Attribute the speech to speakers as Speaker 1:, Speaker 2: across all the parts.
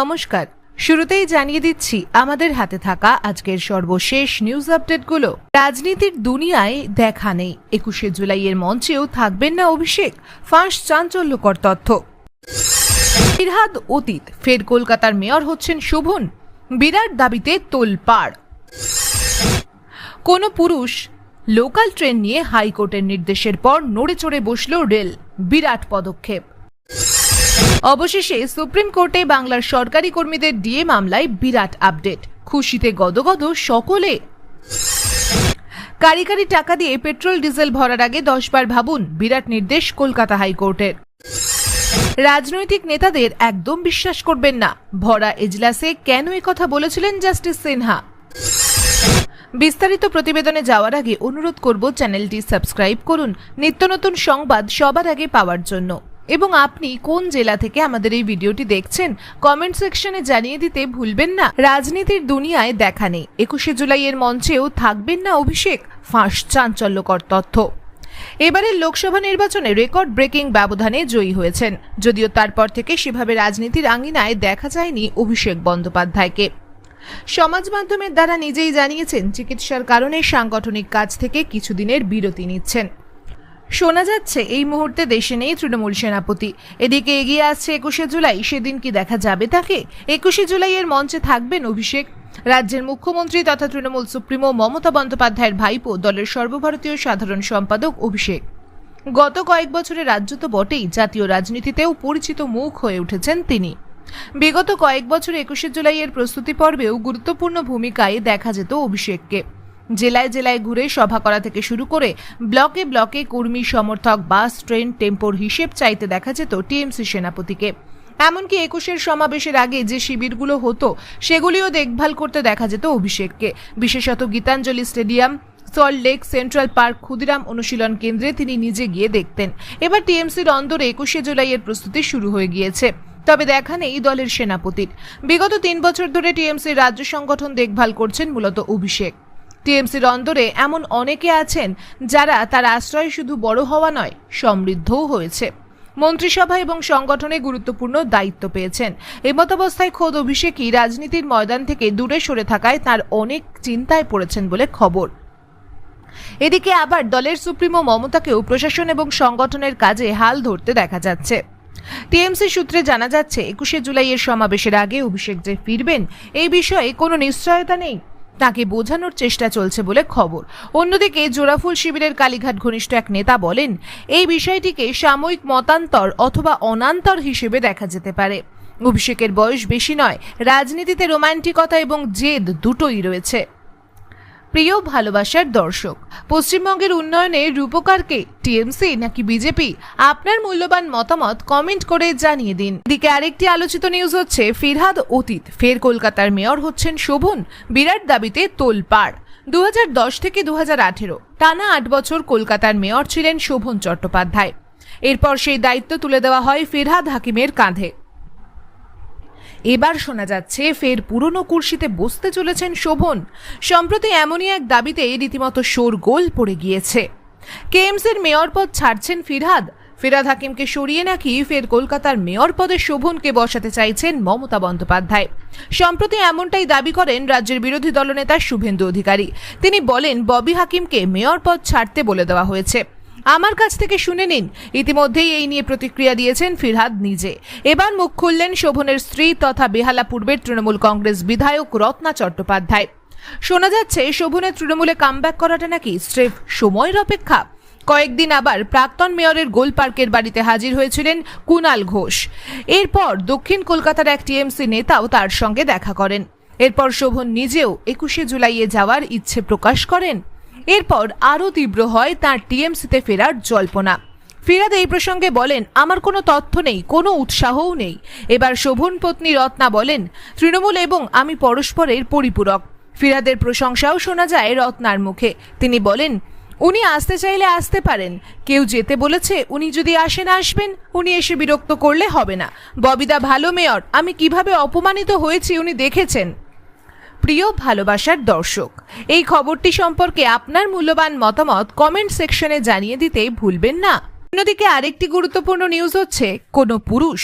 Speaker 1: নমস্কার। শুরুতেই জানিয়ে দিচ্ছি, আমাদের হাতে থাকা আজকের সর্বশেষ নিউজ আপডেটগুলো রাজনীতির দুনিয়ায় দেখা নেই। একুশে জুলাইয়ের মঞ্চেও থাকবেন না অভিষেক। ফাঁস চাঞ্চল্যকর তথ্য। ফিরহাদ অতীত, ফের কলকাতার মেয়র হচ্ছেন শোভন। বিরাট দাবিতে তোলপাড়। কোনো পুরুষ লোকাল ট্রেন নিয়ে হাইকোর্টের নির্দেশের পর নড়ে চড়ে বসল রেল। বিরাট পদক্ষেপ। অবশেষে সুপ্রিম কোর্টে বাংলার সরকারি কর্মীদের ডিএ মামলায় বিরাট আপডেট। খুশিতে গদগদ সকলে। কারি কারি টাকা দিয়ে পেট্রোল, ডিজেল ভরার আগে দশবার ভাবুন, বিরাট নির্দেশ কলকাতা হাইকোর্টের। রাজনৈতিক নেতাদের একদম বিশ্বাস করবেন না। ভরা এজলাসে কেন কথা বলেছিলেন জাস্টিস সিনহা? বিস্তারিত প্রতিবেদনে যাওয়ার আগে অনুরোধ করব চ্যানেলটি সাবস্ক্রাইব করুন। নিত্য নতুন সংবাদ সবার আগে পাওয়ার জন্য। এবং আপনি কোন জেলা থেকে আমাদের এই ভিডিওটি দেখছেন কমেন্ট সেকশনে জানিয়ে দিতে ভুলবেন না। রাজনীতির দুনিয়ায় দেখা নেই। একুশে জুলাইয়ের মঞ্চেও থাকবেন না অভিষেক। ফাঁস চাঞ্চল্যকর তথ্য। এবারের লোকসভা নির্বাচনে রেকর্ড ব্রেকিং ব্যবধানে জয়ী হয়েছেন। যদিও তারপর থেকে সেভাবে রাজনীতির আঙ্গিনায় দেখা যায়নি অভিষেক বন্দ্যোপাধ্যায়কে। সমাজ মাধ্যমের দ্বারা নিজেই জানিয়েছেন, চিকিৎসার কারণে সাংগঠনিক কাজ থেকে কিছুদিনের বিরতি নিচ্ছেন। শোনা যাচ্ছে এই মুহূর্তে দেশে নেই তৃণমূল সেনাপতি। এদিকে এগিয়ে আসছে একুশে জুলাই, সেদিন কি দেখা যাবে তাকে? একুশে জুলাইয়ের মঞ্চে থাকবেন অভিষেক। রাজ্যের মুখ্যমন্ত্রী তথা তৃণমূল সুপ্রিমো মমতা বন্দ্যোপাধ্যায়ের ভাইপো, দলের সর্বভারতীয় সাধারণ সম্পাদক অভিষেক। গত কয়েক বছরে রাজ্য তো বটেই, জাতীয় রাজনীতিতেও পরিচিত মুখ হয়ে উঠেছেন তিনি। বিগত কয়েক বছর একুশে জুলাইয়ের প্রস্তুতি পর্বেও গুরুত্বপূর্ণ ভূমিকায় দেখা যেত অভিষেককে। জেলায় জেলায় ঘুরে সভা করা থেকে শুরু করে ব্লকে ব্লকে কর্মী, সমর্থক, বাস, ট্রেন, টেম্পোর হিসেব চাইতে দেখা যেত টিএমসি সেনাপতিকে। এমনকি একুশের সমাবেশের আগে যে শিবিরগুলো হতো, সেগুলিও দেখভাল করতে দেখা যেত অভিষেককে। বিশেষত Gitanjali stadium, Salt Lake, Central Park, Khudiram অনুশীলন কেন্দ্রে তিনি নিজে গিয়ে দেখতেন। এবার টিএমসির অন্দরে একুশে জুলাইয়ের প্রস্তুতি শুরু হয়ে গিয়েছে। তবে দেখা নেই দলের সেনাপতির। বিগত তিন বছর ধরে টিএমসির রাজ্য সংগঠন দেখভাল করছেন মূলত অভিষেক। টিএমসির অন্দরে এমন অনেকে আছেন যারা তার আশ্রয় শুধু বড় হওয়া নয়, সমৃদ্ধও হয়েছে। মন্ত্রিসভা এবং সংগঠনে গুরুত্বপূর্ণ দায়িত্ব পেয়েছেন। এমতাবস্থায় খোদ অভিষেকই রাজনীতির ময়দান থেকে দূরে সরে থাকায় তার অনেক চিন্তায় পড়েছেন বলে খবর। এদিকে আবার দলের সুপ্রিমো মমতাকেও প্রশাসন এবং সংগঠনের কাজে হাল ধরতে দেখা যাচ্ছে। টিএমসি সূত্রে জানা যাচ্ছে, একুশে জুলাইয়ের সমাবেশের আগে অভিষেক যে ফিরবেন, এই বিষয়ে কোনো নিশ্চয়তা নেই। তাকে বোঝানোর চেষ্টা চলছে বলে খবর। অন্যদিকে জোড়াফুল শিবিরের কালীঘাট ঘনিষ্ঠ এক নেতা বলেন, এই বিষয়টিকে সাময়িক মতান্তর অথবা অনান্তর হিসেবে দেখা যেতে পারে। অভিষেকের বয়স বেশি নয়, রাজনীতিতে রোমান্টিকতা এবং জেদ দুটোই রয়েছে। প্রিয় ভালোবাসার দর্শক, পশ্চিমবঙ্গের উন্নয়নে রূপকারকে টিএমসি নাকি বিজেপি? আপনার মূল্যবান মতামত কমেন্ট করে জানিয়ে দিন। এদিকে আরেকটি আলোচিত নিউজ হচ্ছে, ফিরহাদ অতীত, ফের কলকাতার মেয়র হচ্ছেন শোভন, বিরাট দাবিতে তোলপাড়। দু হাজার দশ থেকে দু হাজার আঠেরো, টানা আট বছর কলকাতার মেয়র ছিলেন শোভন চট্টোপাধ্যায়। এরপর সেই দায়িত্ব তুলে দেওয়া হয় ফিরহাদ হাকিমের কাঁধে। এবার শোনা যাচ্ছে, ফের পুরনো কুর্সিতে বসতে চলেছেন শোভন। সম্প্রতি এমনই এক দাবিতে রীতিমতো শোরগোল পড়ে গিয়েছে। কেএমসির মেয়র পদ ছাড়ছেন ফিরহাদ। ফিরাদ হাকিমকে সরিয়ে নাকি ফের কলকাতার মেয়র পদে শোভনকে বসাতে চাইছেন মমতা বন্দ্যোপাধ্যায়। সম্প্রতি এমনটাই দাবি করেন রাজ্যের বিরোধী দলনেতা শুভেন্দু অধিকারী। তিনি বলেন, ববি হাকিমকে মেয়র পদ ছাড়তে বলে দেওয়া হয়েছে। আমার কাছ থেকে শুনে নিন। ইতিমধ্যেই এই নিয়ে প্রতিক্রিয়া দিয়েছেন ফিরহাদ নিজে। এবার মুখ খুললেন শোভনের স্ত্রী তথা বেহালা পূর্বের তৃণমূল কংগ্রেস বিধায়ক রত্না চট্টোপাধ্যায়। শোনা যাচ্ছে, শোভনের তৃণমূলে কামব্যাক করাটা নাকি স্রেফ সময়ের অপেক্ষা। কয়েকদিন আবার প্রাক্তন মেয়রের গোল পার্কের বাড়িতে হাজির হয়েছিলেন কুনাল ঘোষ। এরপর দক্ষিণ কলকাতার এক টিএমসি নেতাও তার সঙ্গে দেখা করেন। এরপর শোভন নিজেও একুশে জুলাইয়ে যাওয়ার ইচ্ছে প্রকাশ করেন। এরপর আরও তীব্র হয় তার টিএমসিতে ফেরার জল্পনা। ফিরাদ এই প্রসঙ্গে বলেন, আমার কোনো তথ্য নেই, কোনো উৎসাহও নেই। এবার শোভন পত্নী রত্না বলেন, তৃণমূল এবং আমি পরস্পরের পরিপূরক। ফিরাদের প্রশংসাও শোনা যায় রত্নার মুখে। তিনি বলেন, উনি আসতে চাইলে আসতে পারেন। কেউ যেতে বলেছে, উনি যদি আসেন, আসবেন। উনি এসে বিরক্ত করলে হবে না। ববিদা ভালো মেয়র, আমি কীভাবে অপমানিত হয়েছি উনি দেখেছেন। প্রিয় ভালোবাসার দর্শক, এই খবরটি সম্পর্কে আপনার মূল্যবান মতামত কমেন্ট সেকশনে জানিয়ে দিতে ভুলবেন না। অন্যদিকে আরেকটি গুরুত্বপূর্ণ নিউজ হচ্ছে, কোনো পুরুষ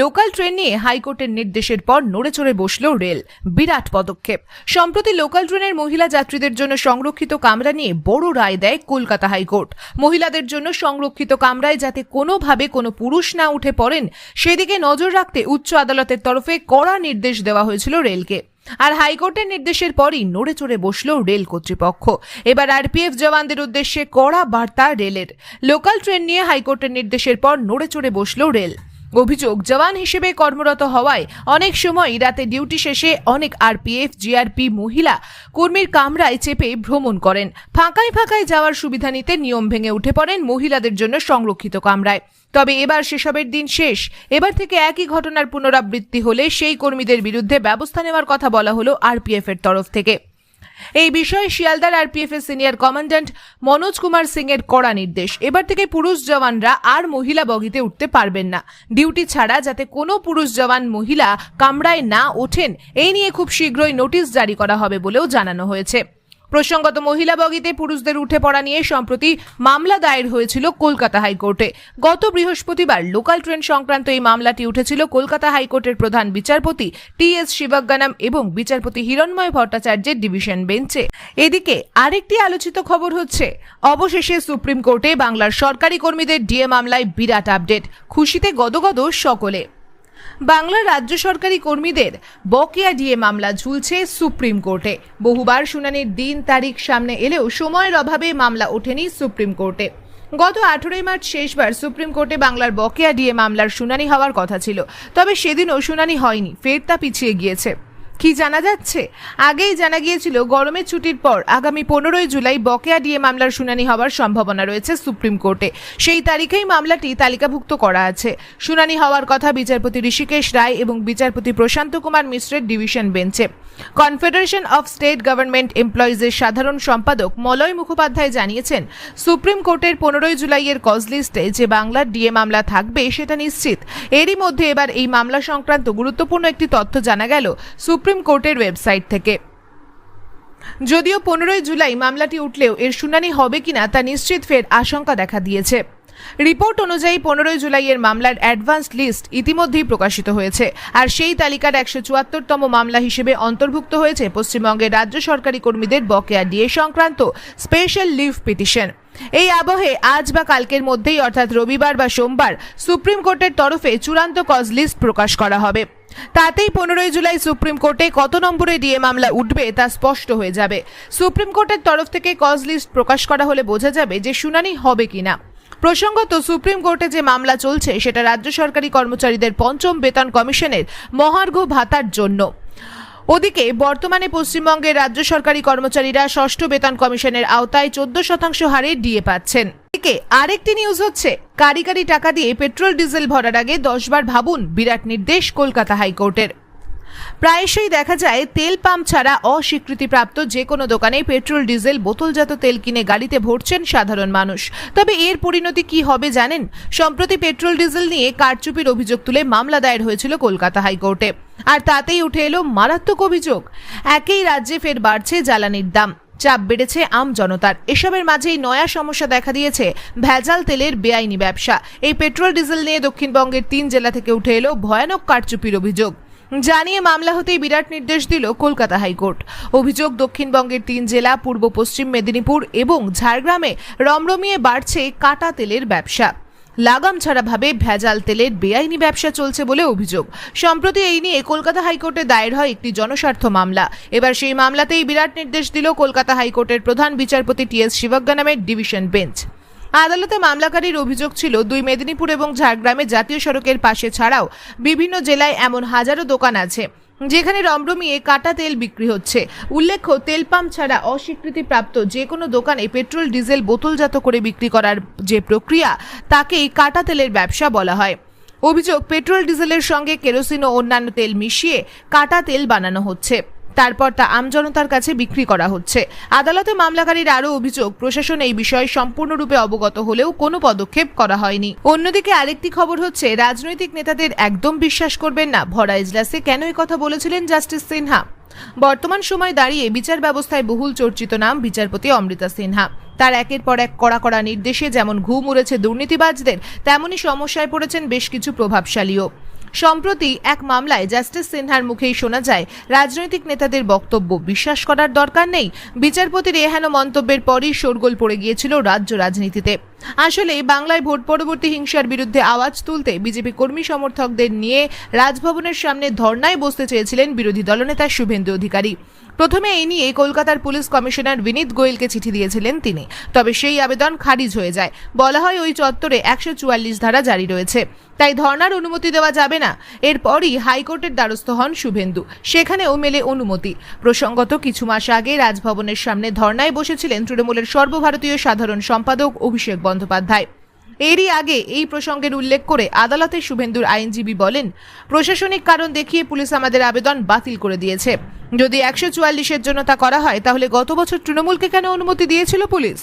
Speaker 1: লোকাল ট্রেন নিয়ে হাইকোর্টের নির্দেশের পর নড়েচড়ে বসল রেল। বিরাট পদক্ষেপ। সম্প্রতি লোকাল ট্রেনের মহিলা যাত্রীদের জন্য সংরক্ষিত কামরা নিয়ে বড় রায় দেয় কলকাতা হাইকোর্ট। মহিলাদের জন্য সংরক্ষিত কামরায় যাতে কোনোভাবে কোনো পুরুষ না উঠে পড়েন, সেদিকে নজর রাখতে উচ্চ আদালতের তরফে কড়া নির্দেশ দেওয়া হয়েছিল রেলকে। আর হাইকোর্টের নির্দেশের পরই নড়ে চড়ে বসল রেল কর্তৃপক্ষ। এবার আরপিএফ জওয়ানদের উদ্দেশ্যে কড়া বার্তা রেলের। লোকাল ট্রেন নিয়ে হাইকোর্টের নির্দেশের পর নড়ে চড়ে বসল রেল। অভিযোগ, জওয়ান হিসেবে কর্মরত হওয়ায় অনেক সময় রাতে ডিউটি শেষে অনেক আরপিএফ, জিআরপি মহিলা কর্মীর কামরায় চেপে ভ্রমণ করেন। ফাঁকায় ফাঁকায় যাওয়ার সুবিধা নিতে নিয়ম ভেঙে উঠে পড়েন মহিলাদের জন্য সংরক্ষিত কামরায়। তবে এবার সেসবের দিন শেষ। এবার থেকে একই ঘটনার পুনরাবৃত্তি হলে সেই কর্মীদের বিরুদ্ধে ব্যবস্থা নেওয়ার কথা বলা হলো আরপিএফ এর তরফ থেকে। এই বিষয়ে শিয়ালদার আরপিএফ এর সিনিয়র কমান্ড্যান্ট মনোজ কুমার সিং এর কড়া নির্দেশ। এবার থেকে পুরুষ জওয়ানরা আর মহিলা বগিতে উঠতে পারবেন না। ডিউটি ছাড়া যাতে কোনো পুরুষ জওয়ান মহিলা কামরায় না ওঠেন, এই নিয়ে খুব শীঘ্রই নোটিশ জারি করা হবে বলেও জানানো হয়েছে। প্রসঙ্গত মহিলা বগিতে পুরুষদের উঠে পড়া নিয়ে সম্প্রতি মামলা দায়ের হয়েছিল কলকাতা হাইকোর্টে। গত বৃহস্পতিবার লোকাল ট্রেন সংক্রান্ত এই মামলাটি উঠেছিল কলকাতা হাইকোর্টের প্রধান বিচারপতি টি এস শিবজ্ঞানাম এবং বিচারপতি হিরণময় ভট্টাচার্যের ডিভিশন বেঞ্চে। এদিকে আরেকটি আলোচিত খবর হচ্ছে, অবশেষে সুপ্রিম কোর্টে বাংলার সরকারি কর্মীদের ডিএ মামলায় বিরাট আপডেট। খুশিতে গদগদ সকলে। বাংলার রাজ্য সরকারি কর্মীদের বকেয়া ডিএ মামলা ঝুলছে সুপ্রিম কোর্টে। বহুবার শুনানির দিন তারিখ সামনে এলেও সময়ের অভাবে মামলা ওঠেনি সুপ্রিম কোর্টে। গত আঠেরোই মার্চ শেষবার সুপ্রিম কোর্টে বাংলার বকেয়া ডিএ মামলার শুনানি হওয়ার কথা ছিল, তবে সেদিনও শুনানি হয়নি, ফের তা পিছিয়ে গিয়েছে। কি জানা যাচ্ছে? আগেই জানা গিয়েছিল, গরমের ছুটির পর আগামী পনেরোই জুলাই বকেয়া ডিএ মামলার শুনানি হওয়ার সম্ভাবনা রয়েছে সুপ্রিম কোর্টে। সেই তারিখেই মামলাটি তালিকাভুক্ত করা আছে। শুনানি হওয়ার কথা বিচারপতি ঋষিকেশ রায় এবং বিচারপতি প্রশান্ত কুমার মিশ্রের ডিভিশন বেঞ্চে। কনফেডারেশন অফ স্টেট গভর্নমেন্ট এমপ্লয়িজের সাধারণ সম্পাদক মলয় মুখোপাধ্যায় জানিয়েছেন সুপ্রিম কোর্টের পনেরোই জুলাইয়ের কজ লিস্টে যে বাংলার ডিএ মামলা থাকবে সেটা নিশ্চিত। এরই মধ্যে এবার এই মামলা সংক্রান্ত গুরুত্বপূর্ণ একটি তথ্য জানা গেল সুপ্রিম কোর্টের ওয়েবসাইট থেকে। যদিও পনেরোই জুলাই মামলাটি উঠলেও এর শুনানি হবে কিনা তা নিশ্চিত ফের আশঙ্কা দেখা দিয়েছে। রিপোর্ট অনুযায়ী পনেরোই জুলাইয়ের মামলার অ্যাডভান্স লিস্ট ইতিমধ্যেই প্রকাশিত হয়েছে। আর সেই তালিকার একশো চুয়াত্তরতম মামলা হিসেবে অন্তর্ভুক্ত হয়েছে পশ্চিমবঙ্গের রাজ্য সরকারি কর্মীদের বকেয়া ডিএ সংক্রান্ত স্পেশাল লিভ পিটিশন এই আবহে আজ বা কালকের মধ্যেই, অর্থাৎ রবিবার বা সোমবার, সুপ্রিম কোর্টের তরফে চূড়ান্ত কজ লিস্ট প্রকাশ করা হবে। তাতেই পনেরোই জুলাই সুপ্রিম কোর্টে কত নম্বরে ডিএ মামলা উঠবে তা স্পষ্ট হয়ে যাবে। সুপ্রিম কোর্টের তরফ থেকে কজ লিস্ট প্রকাশ করা হলে বোঝা যাবে যে শুনানি হবে কিনা। প্রসঙ্গত সুপ্রিম কোর্টে যে মামলা চলছে, সেটা রাজ্য সরকারি কর্মচারীদের পঞ্চম বেতন কমিশনের মহার্ঘ ভাতার জন্য। ওদিকে, বর্তমানে পশ্চিমবঙ্গের রাজ্য সরকারি কর্মচারীরা ষষ্ঠ বেতন কমিশনের আওতায় চোদ্দ শতাংশ হারে ডিএ পাচ্ছেন। এদিকে, আরেকটি নিউজ হচ্ছে কারি কারি টাকা দিয়ে পেট্রোল ডিজেল ভরার আগে দশবার ভাবুন, বিরাট নির্দেশ কলকাতা হাইকোর্টের। প্রায়শই দেখা যায় তেল পাম্প ছাড়া অস্বীকৃতিপ্রাপ্ত যে কোনো দোকানে পেট্রোল, ডিজেল, বোতলজাত তেল কিনে গাড়িতে ভরছেন সাধারণ মানুষ। তবে এর পরিণতি কি হবে জানেন? সম্প্রতি পেট্রোল, ডিজেল নিয়ে কারচুপির অভিযোগ তুলে মামলা দায়ের হয়েছিল কলকাতা হাইকোর্টে। আর তাতেই উঠে এলো মারাত্মক অভিযোগ। একই রাজ্যে ফের বাড়ছে জ্বালানির দাম। চাপ বেড়েছে আম জনতার। এসবের মাঝেই নয়া সমস্যা দেখা দিয়েছে ভেজাল তেলের বেআইনি ব্যবসা। এই পেট্রোল, ডিজেল নিয়ে দক্ষিণবঙ্গের তিন জেলা থেকে উঠে এলো ভয়ানক কারচুপির অভিযোগ। জানিয়ে মামলা হতেই বিরাট নির্দেশ দিল কলকাতা হাইকোর্ট। অভিযোগ, দক্ষিণবঙ্গের তিন জেলা, পূর্ব পশ্চিম মেদিনীপুর এবং ঝাড়গ্রামে রমরমিয়ে বাড়ছে কাটা তেলের ব্যবসা। লাগাম ছাড়াভাবে ভেজাল তেলের বেআইনি ব্যবসা চলছে বলে অভিযোগ। সম্প্রতি এই নিয়ে কলকাতা হাইকোর্টে দায়ের হয় একটি জনস্বার্থ মামলা। এবার সেই মামলাতেই বিরাট নির্দেশ দিল কলকাতা হাইকোর্টের প্রধান বিচারপতি টি এস শিবজ্ঞা নামের ডিভিশন বেঞ্চ। আদালতে মামলাকারীর অভিযোগ ছিল, দুই মেদিনীপুর এবং ঝাড়গ্রামে জাতীয় সড়কের পাশে ছাড়াও বিভিন্ন জেলায় এমন হাজারো দোকান আছে, যেখানে রমরমিয়ে কাটা তেল বিক্রি হচ্ছে। উল্লেখ্য, তেল পাম্প ছাড়া অস্বীকৃতিপ্রাপ্ত যে কোনো দোকানে পেট্রোল, ডিজেল, বোতলজাত করে বিক্রি করার যে প্রক্রিয়া তাকেই কাটা তেলের ব্যবসা বলা হয়। অভিযোগ, পেট্রোল, ডিজেলের সঙ্গে কেরোসিন ও অন্যান্য তেল মিশিয়ে কাটা তেল বানানো হচ্ছে। তারপর তা আমজনতার কাছে বিক্রি করা হচ্ছে। আদালতে মামলাকারীর আরও অভিযোগ, প্রশাসন এই বিষয়ে সম্পূর্ণরূপে অবগত হলেও কোনো পদক্ষেপ করা হয়নি। অন্যদিকে আরেকটি খবর হচ্ছে, রাজনৈতিক নেতাদের একদম বিশ্বাস করবেন না। ভরা ইজলাসে কেন কথা বলেছিলেন জাস্টিস সিনহা? বর্তমান সময় দাঁড়িয়ে বিচার ব্যবস্থায় বহুল চর্চিত নাম বিচারপতি অমৃতা সিনহা। তার একের পর এক কড়া কড়া নির্দেশে যেমন ঘুম উড়েছে দুর্নীতিবাজদের তেমনই সমস্যায় পড়েছেন বেশ কিছু প্রভাবশালীও। সম্প্রতি এক মামলায় জাস্টিস সিনহার মুখেই শোনা যায়, রাজনৈতিক নেতাদের বক্তব্য বিশ্বাস করার দরকার নেই। বিচারপতির এহেন মন্তব্যের পরই শোরগোল পড়ে গিয়েছিল রাজ্য রাজনীতিতে। আসলে বাংলায় ভোট পরবর্তী হিংসার বিরুদ্ধে আওয়াজ তুলতে বিজেপি কর্মী সমর্থকদের নিয়ে রাজভবনের সামনে ধর্নায় বসতে চেয়েছিলেন বিরোধী দলনেতা শুভেন্দু অধিকারী। প্রথমে এই নিয়ে কলকাতার পুলিশ কমিশনার বিনীত গোয়েলকে চিঠি দিয়েছিলেন তিনি। তবে সেই আবেদন খারিজ হয়ে যায়। বলা হয় ওই চত্বরে একশো চুয়াল্লিশ ধারা জারি রয়েছে। তাই ধর্নার অনুমতি দেওয়া যাবে না। এরপরই হাইকোর্টের দ্বারস্থ হন শুভেন্দু। সেখানেও মেলে অনুমতি। প্রসঙ্গত কিছু মাস আগে রাজভবনের সামনে ধর্নায় বসেছিলেন তৃণমূলের সর্বভারতীয় সাধারণ সম্পাদক অভিষেক বন্দ্যোপাধ্যায়। এরই আগে এই প্রসঙ্গের উল্লেখ করে আদালতে শুভেন্দুর আইনজীবী বলেন, প্রশাসনিক কারণ দেখিয়ে পুলিশ আমাদের আবেদন বাতিল করে দিয়েছে। যদি একশো চুয়াল্লিশের জন্য তা করা হয়, তাহলে গত বছর তৃণমূলকে কেন অনুমতি দিয়েছিল পুলিশ?